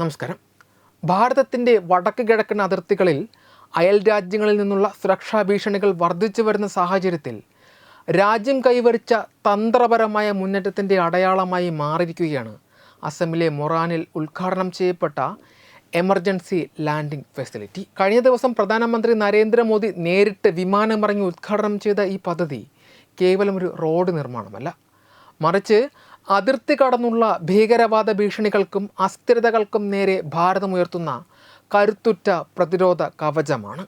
നമസ്കാരം. ഭാരതത്തിന്റെ വടക്ക് കിഴക്കൻ അതിർത്തികളിൽ അയൽ രാജ്യങ്ങളിൽ നിന്നുള്ള സുരക്ഷാ ഭീഷണികൾ വർദ്ധിച്ചു വരുന്ന സാഹചര്യത്തിൽ രാജ്യം കൈവരിച്ച തന്ത്രപരമായ മുന്നേറ്റത്തിന്റെ അടയാളമായി മാറിയിരിക്കുകയാണ്. അസമിലെ മൊറാനിൽ ഉദ്ഘാടനം ചെയ്യപ്പെട്ട എമർജൻസി ലാൻഡിംഗ് ഫെസിലിറ്റി. കഴിഞ്ഞ ദിവസം പ്രധാനമന്ത്രി നരേന്ദ്രമോദി നേരിട്ട് വിമാനമിറങ്ങി ഉദ്ഘാടനം ചെയ്ത ഈ പദ്ധതി കേവലം ഒരു റോഡ് നിർമ്മാണമല്ല. മറിച്ച് അതിർത്തി കടന്നുള്ള ഭീകരവാദ ഭീഷണികൾക്കും അസ്ഥിരതകൾക്കും നേരെ ഭാരതമുയർത്തുന്ന കരുത്തുറ്റ പ്രതിരോധ കവചമാണ്.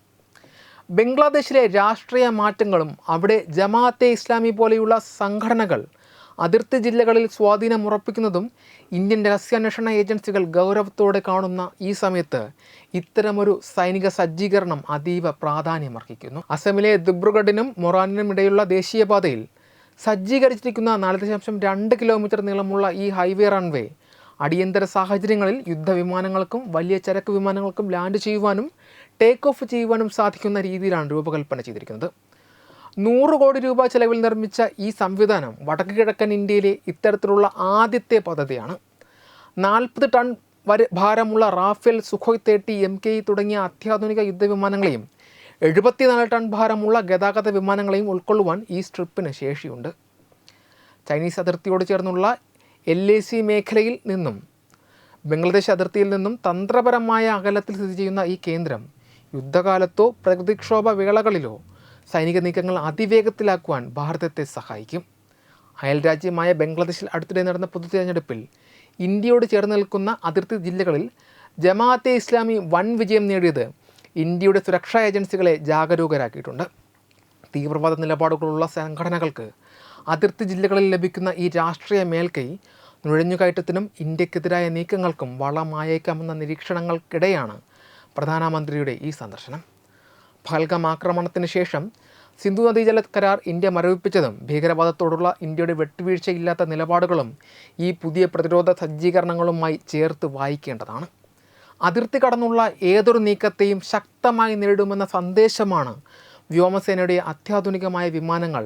ബംഗ്ലാദേശിലെ രാഷ്ട്രീയ മാറ്റങ്ങളും അവിടെ ജമാഅത്തെ ഇസ്ലാമി പോലെയുള്ള സംഘടനകൾ അതിർത്തി ജില്ലകളിൽ സ്വാധീനം ഉറപ്പിക്കുന്നതും ഇന്ത്യൻ രഹസ്യാന്വേഷണ ഏജൻസികൾ ഗൗരവത്തോടെ കാണുന്ന ഈ സമയത്ത് ഇത്തരമൊരു സൈനിക സജ്ജീകരണം അതീവ പ്രാധാന്യമർഹിക്കുന്നു. അസമിലെ ദിബ്രുഗഡിനും മൊറാനിനും ഇടയിലുള്ള ദേശീയപാതയിൽ സജ്ജീകരിച്ചിരിക്കുന്ന നാല് ദശാംശം രണ്ട് കിലോമീറ്റർ നീളമുള്ള ഈ ഹൈവേ റൺവേ അടിയന്തര സാഹചര്യങ്ങളിൽ യുദ്ധവിമാനങ്ങൾക്കും വലിയ ചരക്ക് വിമാനങ്ങൾക്കും ലാൻഡ് ചെയ്യുവാനും ടേക്ക് ഓഫ് ചെയ്യുവാനും സാധിക്കുന്ന രീതിയിലാണ് രൂപകൽപ്പന ചെയ്തിരിക്കുന്നത്. നൂറ് കോടി രൂപ ചെലവിൽ നിർമ്മിച്ച ഈ സംവിധാനം വടക്ക് കിഴക്കൻ ഇന്ത്യയിലെ ഇത്തരത്തിലുള്ള ആദ്യത്തെ പദ്ധതിയാണ്. നാൽപ്പത് ടൺ വരെ ഭാരമുള്ള റാഫേൽ സുഖോയ് തേട്ടി എം കെ തുടങ്ങിയ അത്യാധുനിക യുദ്ധവിമാനങ്ങളെയും എഴുപത്തിനാല് ടൺ ഭാരമുള്ള ഗതാഗത വിമാനങ്ങളെയും ഉൾക്കൊള്ളുവാൻ ഈ സ്ട്രിപ്പിന് ശേഷിയുണ്ട്. ചൈനീസ് അതിർത്തിയോട് ചേർന്നുള്ള എൽ എ സി മേഖലയിൽ നിന്നും ബംഗ്ലാദേശ് അതിർത്തിയിൽ നിന്നും തന്ത്രപരമായ അകലത്തിൽ സ്ഥിതി ചെയ്യുന്ന ഈ കേന്ദ്രം യുദ്ധകാലത്തോ പ്രകൃതിക്ഷോഭ വേളകളിലോ സൈനിക നീക്കങ്ങൾ അതിവേഗത്തിലാക്കുവാൻ ഭാരതത്തെ സഹായിക്കും. അയൽരാജ്യമായ ബംഗ്ലാദേശിൽ അടുത്തിടെ നടന്ന പൊതു തിരഞ്ഞെടുപ്പിൽ ഇന്ത്യയോട് ചേർന്ന് നിൽക്കുന്ന അതിർത്തി ജില്ലകളിൽ ജമാഅത്തെ ഇസ്ലാമി വൻ വിജയം നേടിയത് ഇന്ത്യയുടെ സുരക്ഷാ ഏജൻസികളെ ജാഗരൂകരാക്കിയിട്ടുണ്ട്. തീവ്രവാദ നിലപാടുകളുള്ള സംഘടനകൾക്ക് അതിർത്തി ജില്ലകളിൽ ലഭിക്കുന്ന ഈ രാഷ്ട്രീയ മേൽക്കൈ നുഴഞ്ഞുകയറ്റത്തിനും ഇന്ത്യക്കെതിരായ നീക്കങ്ങൾക്കും വളമായേക്കാമെന്ന നിരീക്ഷണങ്ങൾക്കിടെയാണ് പ്രധാനമന്ത്രിയുടെ ഈ സന്ദർശനം. ഫൽഗം ആക്രമണത്തിന് ശേഷം സിന്ധു നദീജല കരാർ ഇന്ത്യ മരവിപ്പിച്ചതും ഭീകരവാദത്തോടുള്ള ഇന്ത്യയുടെ വെട്ടുവീഴ്ചയില്ലാത്ത നിലപാടുകളും ഈ പുതിയ പ്രതിരോധ സജ്ജീകരണങ്ങളുമായി ചേർത്ത് വായിക്കേണ്ടതാണ്. അതിർത്തി കടന്നുള്ള ഏതൊരു നീക്കത്തെയും ശക്തമായി നേരിടുമെന്ന സന്ദേശമാണ് വ്യോമസേനയുടെ അത്യാധുനികമായ വിമാനങ്ങൾ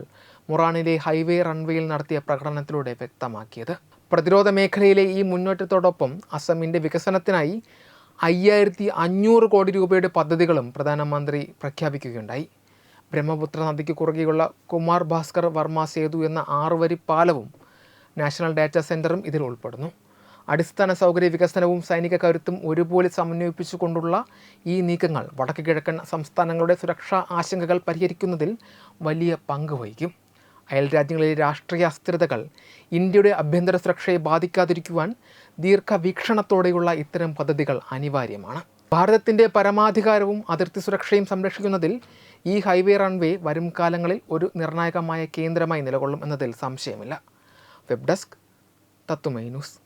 മുറാനിലെ ഹൈവേ റൺവേയിൽ നടത്തിയ പ്രകടനത്തിലൂടെ വ്യക്തമാക്കിയത്. പ്രതിരോധ മേഖലയിലെ ഈ മുന്നേറ്റത്തോടൊപ്പം അസമിന്റെ വികസനത്തിനായി അയ്യായിരത്തി അഞ്ഞൂറ് കോടി രൂപയുടെ പദ്ധതികളും പ്രധാനമന്ത്രി പ്രഖ്യാപിക്കുകയുണ്ടായി. ബ്രഹ്മപുത്ര നദിക്ക് കുറുകെയുള്ള കുമാർ ഭാസ്കർ വർമ്മ സേതു എന്ന ആറുവരി പാലവും നാഷണൽ ഡാറ്റാ സെന്ററും ഇതിൽ ഉൾപ്പെടുന്നു. അടിസ്ഥാന സൗകര്യ വികസനവും സൈനിക കരുത്തും ഒരുപോലെ സമന്വയിപ്പിച്ചുകൊണ്ടുള്ള ഈ നീക്കങ്ങൾ വടക്ക് കിഴക്കൻ സംസ്ഥാനങ്ങളുടെ സുരക്ഷാ ആശങ്കകൾ പരിഹരിക്കുന്നതിൽ വലിയ പങ്ക് വഹിക്കും. അയൽ രാജ്യങ്ങളിലെ രാഷ്ട്രീയ അസ്ഥിരതകൾ ഇന്ത്യയുടെ ആഭ്യന്തര സുരക്ഷയെ ബാധിക്കാതിരിക്കുവാൻ ദീർഘവീക്ഷണത്തോടെയുള്ള ഇത്തരം പദ്ധതികൾ അനിവാര്യമാണ്. ഭാരതത്തിന്റെ പരമാധികാരവും അതിർത്തി സുരക്ഷയും സംരക്ഷിക്കുന്നതിൽ ഈ ഹൈവേ റൺവേ വരും കാലങ്ങളിൽ ഒരു നിർണായകമായ കേന്ദ്രമായി നിലകൊള്ളും എന്നതിൽ സംശയമില്ല. വെബ് ഡെസ്ക് തത്തുമൈ news.